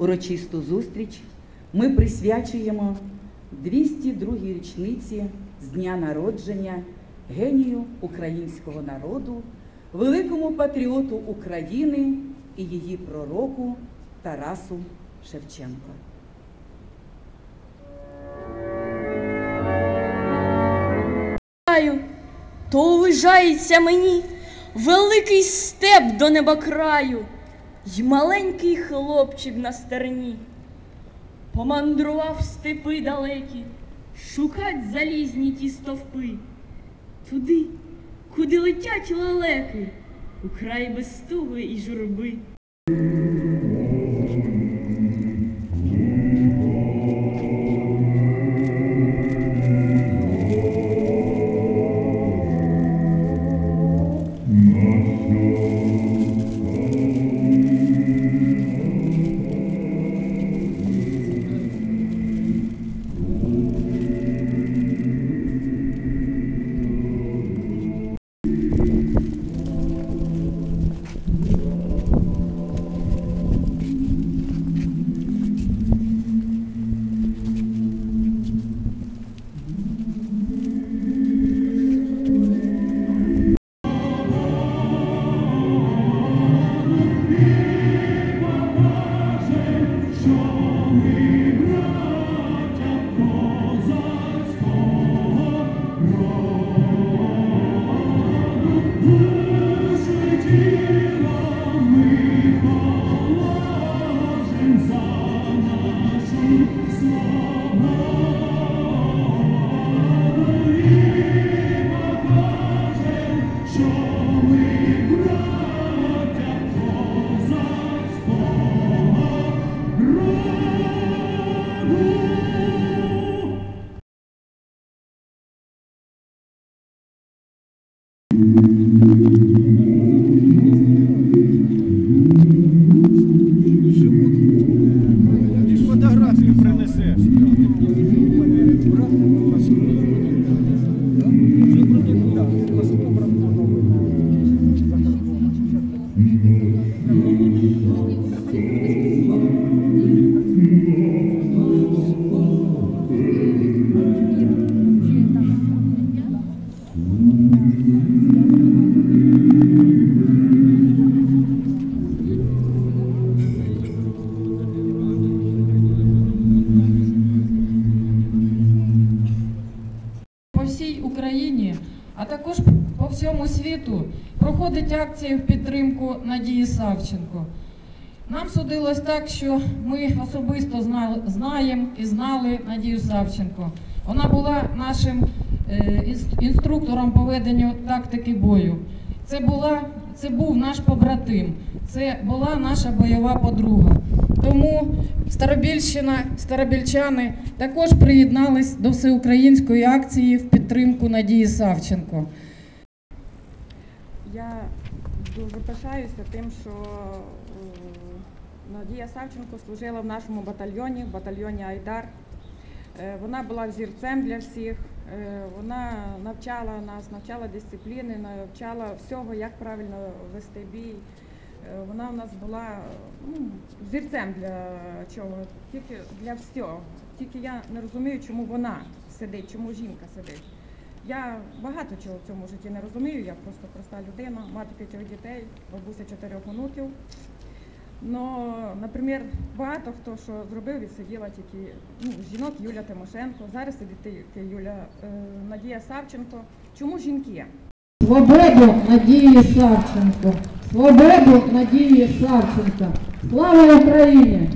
урочисту зустріч ми присвячуємо 202-й річниці з дня народження генію українського народу, великому патріоту України і її пророку Тарасу Шевченко. то уважається мені великий степ до небокраю й маленький хлопчик на стерні. Помандрував степи далекі, шукать залізні ті стовпи, туди, куди летять лелеки, у край без туги і журби. Україні, а також по всьому світу проходить акція в підтримку Надії Савченко. Нам судилось так, що ми особисто знаємо і знали Надію Савченко. Вона була нашим е, інструктором по веденню тактики бою. Це, була, це був наш побратим, це була наша бойова подруга. Тому Старобільщина, старобільчани також приєднались до всеукраїнської акції в підтримку Надії Савченко. Я дуже пишаюся тим, що е, Надія Савченко служила в нашому батальйоні, в батальйоні Айдар. Е, Вона була взірцем для всіх. Е, Вона навчала нас, навчала дисципліни, навчала всього, як правильно вести бій. Е, Вона в нас була ну, взірцем для чого, тільки для всього. Тільки я не розумію, чому вона сидить, чому жінка сидить. Я багато чого в цьому житті не розумію, я просто проста людина, мати п'ятьох дітей, бабуся чотирьох онуків. Но, наприклад, багато хто що зробив, відсиділа тільки ну, жінок Юля Тимошенко, зараз сидить Юля е, Надія Савченко. Чому жінки? Свободу Надії Савченко! Свободу Надії Савченко! Слава Україні!